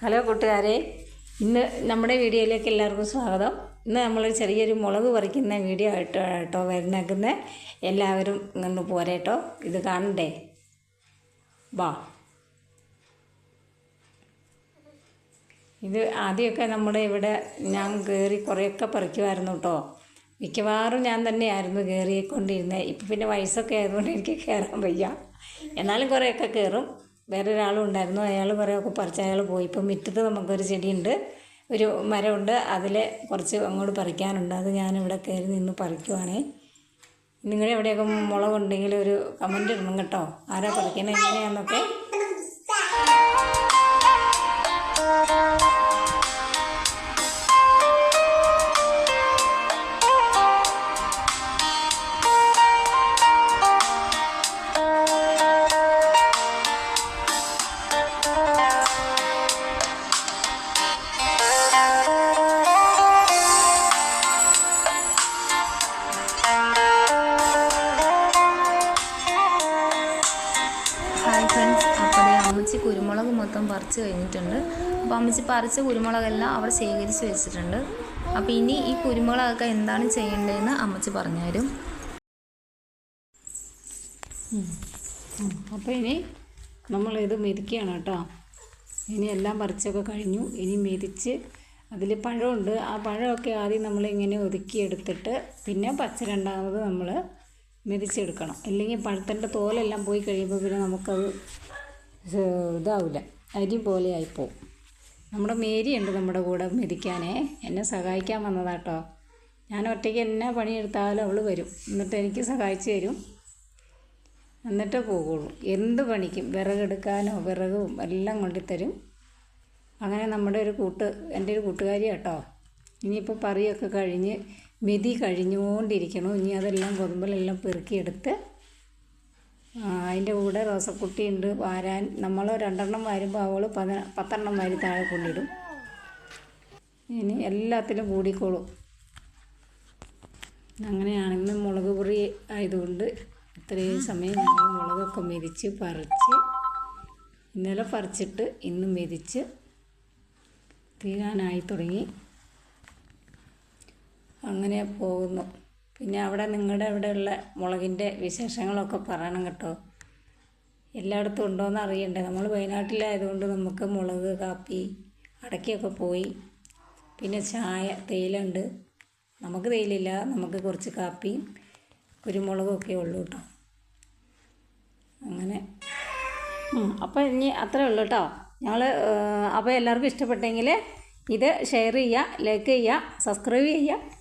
Hello കൂട്ടുകാരെ ഇന്ന് നമ്മുടെ വീഡിയോയിലേക്ക് എല്ലാവർക്കും സ്വാഗതം. ഇന്ന് നമ്മൾ ചെറിയൊരു മുളക് പറിക്കുന്ന വീഡിയോ ആയിട്ടോ കേട്ടോ വരുന്നേക്കുന്നത് എല്ലാവരും ഇങ്ങോട്ട് പോരേട്ടോ ഇത് കാണണ്ടേ? വാ. ഇത് ആദ്യമൊക്കെ നമ്മുടെ ഇവിടെ ഞാൻ കയറി കുറേയൊക്കെ പറിക്കുമായിരുന്നു കേട്ടോ മിക്കവാറും ഞാൻ തന്നെയായിരുന്നു കയറിക്കൊണ്ടിരുന്നത് ഇപ്പം പിന്നെ വയസ്സൊക്കെ ആയതുകൊണ്ട് എനിക്ക് കയറാൻ വയ്യ. എന്നാലും കുറേയൊക്കെ കയറും വേറെ ഒരാളും ഉണ്ടായിരുന്നു അയാൾ കുറേയൊക്കെ പറിച്ച് അയാൾ പോയി. ഇപ്പം മുറ്റത്ത് നമുക്കൊരു ചെടിയുണ്ട്. ഒരു മരമുണ്ട്. അതിൽ കുറച്ച് അങ്ങോട്ട് പറിക്കാനുണ്ട്. അത് ഞാനിവിടെ കയറി നിന്ന് പറിക്കുവാണേ. നിങ്ങളുടെ എവിടെയൊക്കെ മുളകുണ്ടെങ്കിൽ ഒരു കമന്റ് ഇടണം കേട്ടോ. ആരാ പറിക്കുന്നത് എങ്ങനെയാണെന്നൊക്കെ മൊത്തം പറിച്ച് കഴിഞ്ഞിട്ടുണ്ട്. അപ്പോൾ അമ്മച്ചി പറിച്ച കുരുമുളകെല്ലാം അവിടെ ശേഖരിച്ച് വെച്ചിട്ടുണ്ട്. അപ്പോൾ ഇനി ഈ കുരുമുളകൊക്കെ എന്താണ് ചെയ്യേണ്ടതെന്ന് അമ്മച്ചി പറഞ്ഞുതരും അപ്പോൾ ഇനി നമ്മളിത് മെതിക്കുകയാണ് കേട്ടോ. ഇനി എല്ലാം പറിച്ചൊക്കെ കഴിഞ്ഞു. ഇനി മെതിച്ച് അതിൽ പഴമുണ്ട്. ആ പഴമൊക്കെ ആദ്യം നമ്മളിങ്ങനെ ഒതുക്കിയെടുത്തിട്ട് പിന്നെ പച്ച രണ്ടാമത് നമ്മൾ മെതിച്ചെടുക്കണം. അല്ലെങ്കിൽ പഴത്തിന്റെ തോലെല്ലാം പോയി കഴിയുമ്പോൾ പിന്നെ നമുക്കത് ഇതാവില്ല അരി പോലെ ആയിപ്പോവും നമ്മുടെ മേരിയുണ്ട് നമ്മുടെ കൂടെ മെതിക്കാനേ. എന്നെ സഹായിക്കാൻ വന്നതാട്ടോ. ഞാൻ ഒറ്റയ്ക്ക് എന്നാ പണിയെടുത്താലും അവൾ വരും. എന്നിട്ട് എനിക്ക് സഹായിച്ച് തരും. എന്നിട്ടേ പോകുള്ളൂ എന്ത് പണിക്കും? വിറകെടുക്കാനോ വിറകും എല്ലാം കൊണ്ടുത്തരും അങ്ങനെ നമ്മുടെ ഒരു കൂട്ട് എന്റെ ഒരു കൂട്ടുകാരി കേട്ടോ ഇനിയിപ്പോൾ പറിയൊക്കെ കഴിഞ്ഞ് മെതി കഴിഞ്ഞുകൊണ്ടിരിക്കണം. ഇനി അതെല്ലാം കൊതുമ്പലെല്ലാം പെറുക്കിയെടുത്ത് അതിന്റെ കൂടെ റോസക്കുട്ടി ഉണ്ട് വാരാൻ. നമ്മൾ രണ്ടെണ്ണം വാരുമ്പോൾ അവൾ പതിന പത്തെണ്ണം വാരി താഴെ കൊണ്ടിടും. ഇനി എല്ലാത്തിലും കൂടിക്കോളും. അങ്ങനെയാണ് ഇന്ന് മുളക് പൊറി ആയതുകൊണ്ട് ഇത്രയും സമയം ഞങ്ങൾ മുളകൊക്കെ മെതിച്ച് പറിച്ച് ഇന്നലെ പറിച്ചിട്ട് ഇന്ന് മെതിച്ച് തീരാനായി തുടങ്ങി. അങ്ങനെ പോകുന്നു. പിന്നെ അവിടെ നിങ്ങളുടെ അവിടെയുള്ള മുളകിന്റെ വിശേഷങ്ങളൊക്കെ പറയണം കേട്ടോ. എല്ലായിടത്തും ഉണ്ടോയെന്ന് അറിയണ്ടേ. നമ്മൾ വയനാട്ടിലായതുകൊണ്ട് നമുക്ക് മുളക് കാപ്പി അടയ്ക്കൊക്കെ പോയി. പിന്നെ ചായ തേയിലുണ്ട് നമുക്ക് തേയിലില്ല നമുക്ക് കുറച്ച് കാപ്പിയും കുരുമുളകും ഒക്കെ ഉള്ളൂ കേട്ടോ. അങ്ങനെ. അപ്പോൾ ഇനി അത്രേ ഉള്ളൂ കേട്ടോ. ഞങ്ങൾ അപ്പോൾ എല്ലാവർക്കും ഇഷ്ടപ്പെട്ടെങ്കിൽ ഇത് ഷെയർ ചെയ്യുക ലൈക്ക് ചെയ്യുക സബ്സ്ക്രൈബ് ചെയ്യുക.